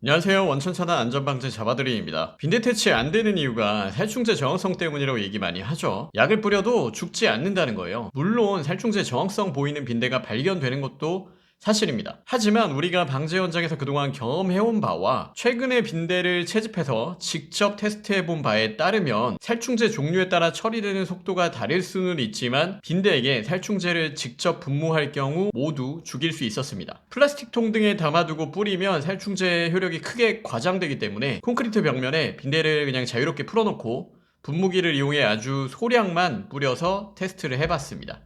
안녕하세요. 원천차단 안전방제 잡아드림입니다. 빈대 퇴치 안 되는 이유가 살충제 저항성 때문이라고 얘기 많이 하죠. 약을 뿌려도 죽지 않는다는 거예요. 물론 살충제 저항성 보이는 빈대가 발견되는 것도 사실입니다. 하지만 우리가 방제 현장에서 그동안 경험해온 바와 최근에 빈대를 채집해서 직접 테스트해본 바에 따르면 살충제 종류에 따라 처리되는 속도가 다를 수는 있지만 빈대에게 살충제를 직접 분무할 경우 모두 죽일 수 있었습니다. 플라스틱 통 등에 담아두고 뿌리면 살충제 효력이 크게 과장되기 때문에 콘크리트 벽면에 빈대를 그냥 자유롭게 풀어놓고 분무기를 이용해 아주 소량만 뿌려서 테스트를 해봤습니다.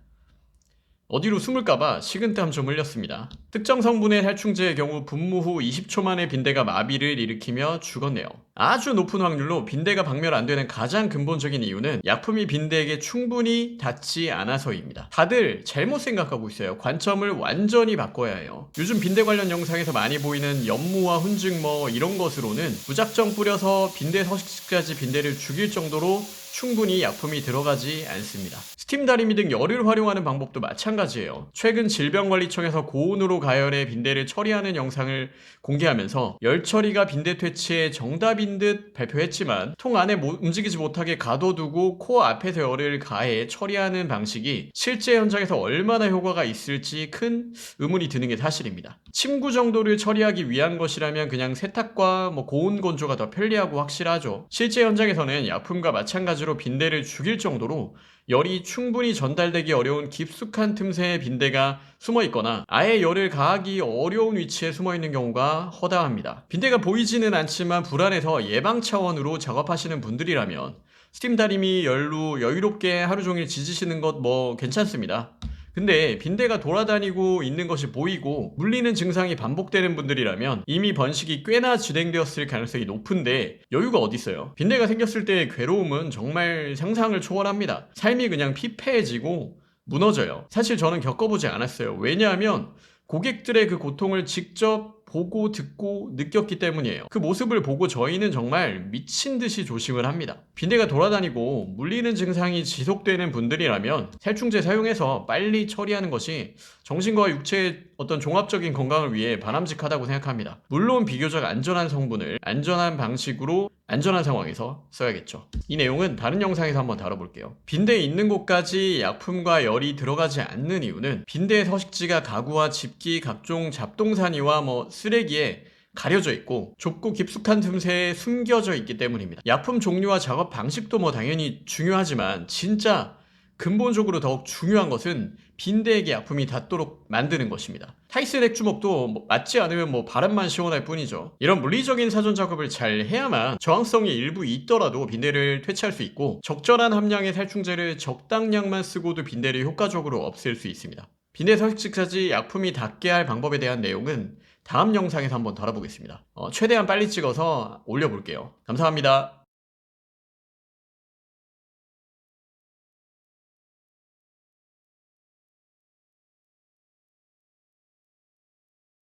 어디로 숨을까봐 식은땀 좀 흘렸습니다. 특정 성분의 살충제의 경우 분무 후 20초 만에 빈대가 마비를 일으키며 죽었네요. 아주 높은 확률로 빈대가 박멸 안 되는 가장 근본적인 이유는 약품이 빈대에게 충분히 닿지 않아서입니다. 다들 잘못 생각하고 있어요. 관점을 완전히 바꿔야 해요. 요즘 빈대 관련 영상에서 많이 보이는 연무와 훈증 뭐 이런 것으로는 무작정 뿌려서 빈대 서식지까지 빈대를 죽일 정도로 충분히 약품이 들어가지 않습니다. 스팀 다리미 등 열을 활용하는 방법도 마찬가지예요. 최근 질병관리청에서 고온으로 가열해 빈대를 처리하는 영상을 공개하면서 열 처리가 빈대 퇴치의 정답인 듯 발표했지만 통 안에 모- 움직이지 못하게 가둬두고 코 앞에서 열을 가해 처리하는 방식이 실제 현장에서 얼마나 효과가 있을지 큰 의문이 드는 게 사실입니다. 침구 정도를 처리하기 위한 것이라면 그냥 세탁과 뭐 고온 건조가 더 편리하고 확실하죠. 실제 현장에서는 약품과 마찬가지로 빈대를 죽일 정도로 열이 충분히 전달되기 어려운 깊숙한 틈새에 빈대가 숨어 있거나 아예 열을 가하기 어려운 위치에 숨어 있는 경우가 허다합니다. 빈대가 보이지는 않지만 불안해서 예방 차원으로 작업하시는 분들이라면 스팀 다리미 열로 여유롭게 하루 종일 지지시는 것 뭐 괜찮습니다. 근데 빈대가 돌아다니고 있는 것이 보이고 물리는 증상이 반복되는 분들이라면 이미 번식이 꽤나 진행되었을 가능성이 높은데 여유가 어디 있어요? 빈대가 생겼을 때의 괴로움은 정말 상상을 초월합니다. 삶이 그냥 피폐해지고 무너져요. 사실 저는 겪어보지 않았어요. 왜냐하면 고객들의 그 고통을 직접 보고 듣고 느꼈기 때문이에요. 그 모습을 보고 저희는 정말 미친 듯이 조심을 합니다. 빈대가 돌아다니고 물리는 증상이 지속되는 분들이라면 살충제 사용해서 빨리 처리하는 것이 정신과 육체의 어떤 종합적인 건강을 위해 바람직하다고 생각합니다. 물론 비교적 안전한 성분을 안전한 방식으로 안전한 상황에서 써야겠죠. 이 내용은 다른 영상에서 한번 다뤄볼게요. 빈대에 있는 곳까지 약품과 열이 들어가지 않는 이유는 빈대의 서식지가 가구와 집기, 각종 잡동사니와 뭐 쓰레기에 가려져 있고 좁고 깊숙한 틈새에 숨겨져 있기 때문입니다. 약품 종류와 작업 방식도 뭐 당연히 중요하지만 진짜 근본적으로 더욱 중요한 것은 빈대에게 약품이 닿도록 만드는 것입니다. 타이슨 핵주먹도 뭐 맞지 않으면 뭐 바람만 시원할 뿐이죠. 이런 물리적인 사전 작업을 잘 해야만 저항성이 일부 있더라도 빈대를 퇴치할 수 있고 적절한 함량의 살충제를 적당량만 쓰고도 빈대를 효과적으로 없앨 수 있습니다. 빈대 서식지까지 약품이 닿게 할 방법에 대한 내용은 다음 영상에서 한번 다뤄보겠습니다. 어, 최대한 빨리 찍어서 올려볼게요. 감사합니다.